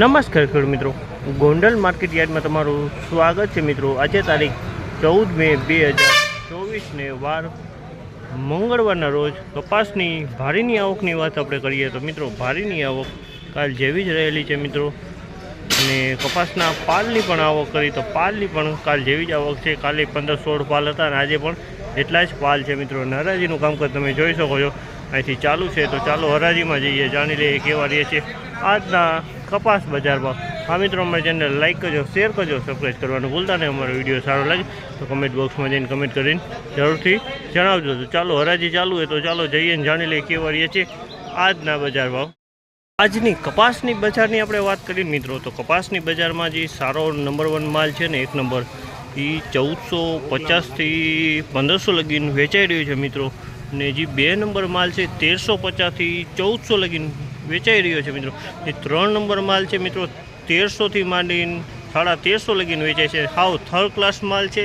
નમસ્કાર ખેડૂત મિત્રો. ગોંડલ માર્કેટ યાર્ડમાં તમારું સ્વાગત છે મિત્રો. આજે તારીખ ચૌદ મે બે હજાર ચોવીસને વાર મંગળવારના રોજ કપાસની ભારીની આવકની વાત આપણે કરીએ તો મિત્રો, ભારીની આવક કાલ જેવી જ રહેલી છે મિત્રો. અને કપાસના પાલની પણ આવક કરી તો પાલની પણ કાલ જેવી જ આવક છે. કાલે પંદર સોળ પાલ હતા અને આજે પણ એટલા જ પાલ છે મિત્રો. હરાજીનું કામકાજ તમે જોઈ શકો છો. અહીંથી ચાલુ છે તો ચાલો હરાજીમાં જઈએ. જાણી લઈએ કેવા રહીએ છે. આજના કપાસ બજારમાં. આ મિત્રો, અમારી ચેનલ લાઇક કરજો શેર કરજો સબસ્ક્રાઈબ કરવાનું ભૂલતા નહીં. અમારો વીડિયો સારો લાગે તો કમેન્ટ બોક્સમાં જઈને કમેન્ટ કરીને જરૂરથી જણાવજો. તો ચાલો, હરાજી ચાલુ હોય તો ચાલો જઈએ ને જાણી લઈએ કેવા રહીએ છે આજના બજાર ભાવ. આજની કપાસની બજારની આપણે વાત કરીએ મિત્રો, તો કપાસની બજારમાં જે સારો નંબર વન માલ છે ને, એક નંબર એ ચૌદસો પચાસથી પંદરસો લગીન વેચાઈ રહ્યું છે મિત્રો. ને જે બે નંબર માલ છે, તેરસો પચાસથી ચૌદસો લગીન વેચાઈ રહ્યો છે મિત્રો. એ ત્રણ નંબર માલ છે મિત્રો. તેરસોથી માંડીને સાડા તેરસો લગીને વેચાય છે. હાવ થર્ડ ક્લાસ માલ છે.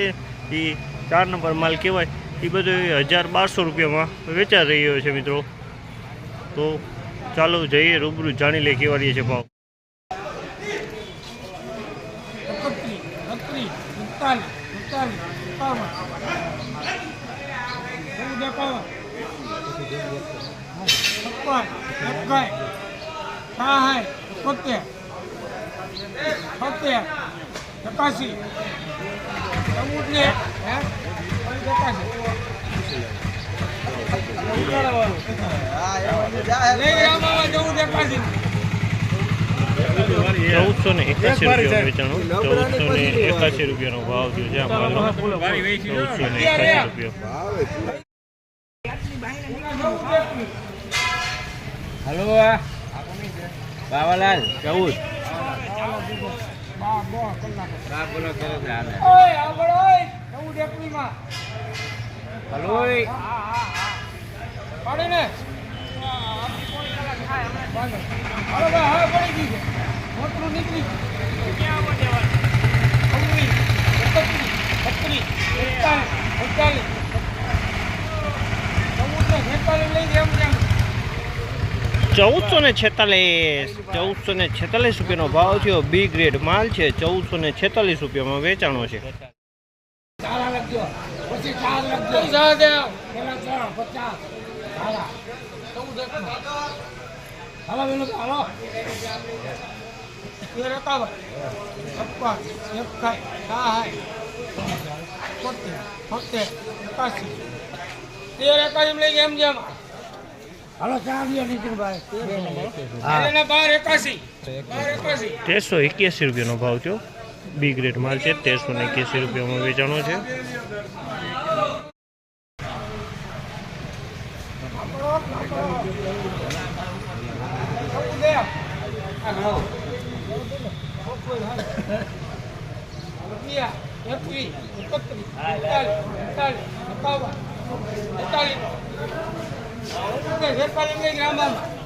એ ચાર નંબર માલ કહેવાય. એ બધો હજાર બારસો રૂપિયામાં વેચાઈ રહ્યો છે મિત્રો. તો ચાલો જઈએ, રૂબરૂ જાણી લે કેવા રહીએ છે ભાવ. એકત્રીસ છપ્પન એકાઈ સાઠ એકોતેર છોતેર એકાસી ચૌદ ને એકાસી ચૌદસો ને એકાસી રૂપિયા વેચાણો ચૌદસો ને એકાસી રૂપિયાનો ભાવ થયો છે. આ માલનો ચૌદસો ને એકાસી રૂપિયા હલો બાવાલાલ ચૌદ બા બો કલાક બા બોલો કરો ચાલે ઓય આગળ ઓય ચૌદ એકવીસમાં હલો હા હા હા પાડે ને હાલો ભાઈ હવે પડી ગઈ છે મોટરું નીકળી ગયું. છવ્વીસ, એકત્રીસ, બત્રીસ, એકતાલીસ, અડતાલીસ. ચૌદ ને છેતાલીસ લઈ જાય એમ જેમ. ચૌદસો ને છેતાલીસ ચૌદસો ને છેતાલીસ રૂપિયાનો ભાવ થયો બી ગ્રેડ માલ છે ચૌદસો ને છેતાલીસ રૂપિયામાં વેચાણો છે તેર લઈ એમ જેમ તેરસો એક્યાસી રૂપિયાનો ભાવ થયો. બી ગ્રેડ માલ છે તેરસો ને એક્યાસી રૂપિયામાં વેચાણો છે.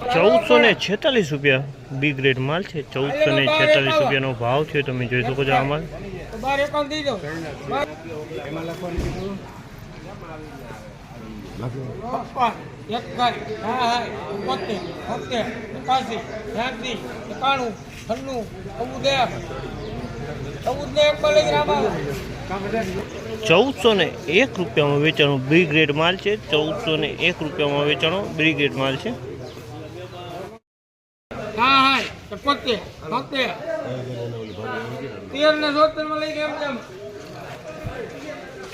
ચૌદસો ને છેતાલીસ રૂપિયા બી ગ્રેડ માલ છે ચૌદસો ને છેતાલીસ રૂપિયાનો ભાવ છે તમે જોઈ શકો છો આ માલ એકાણું છન્નું ચૌદ ને એક ગ્રામ ચૌદસો ને એક રૂપિયામાં વેચાણો બી ગ્રેડ માલ છે. ચૌદસો ને એક રૂપિયામાં વેચાણો બી ગ્રેડ માલ છે.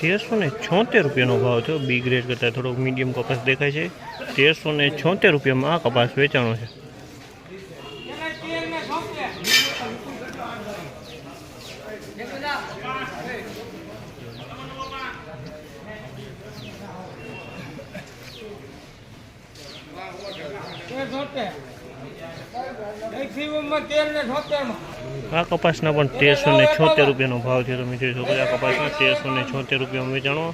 તેરસો ને છોતેર રૂપિયાનો ભાવ થયો. બી ગ્રેડ કરતાં થોડોક મીડિયમ કપાસ દેખાય છે. તેરસો ને છોતેર રૂપિયામાં આ કપાસ વેચાણો છે તેર ને છોતેર તેર છોતેર મેક્સિમમમાં તેર ને છોતેરમાં આ કપાસના પણ તેરસો ને છોતેર રૂપિયાનો ભાવ છે તમે જોઈ શકો આ કપાસના તેરસો ને છોતેર રૂપિયામાં વેચાણો.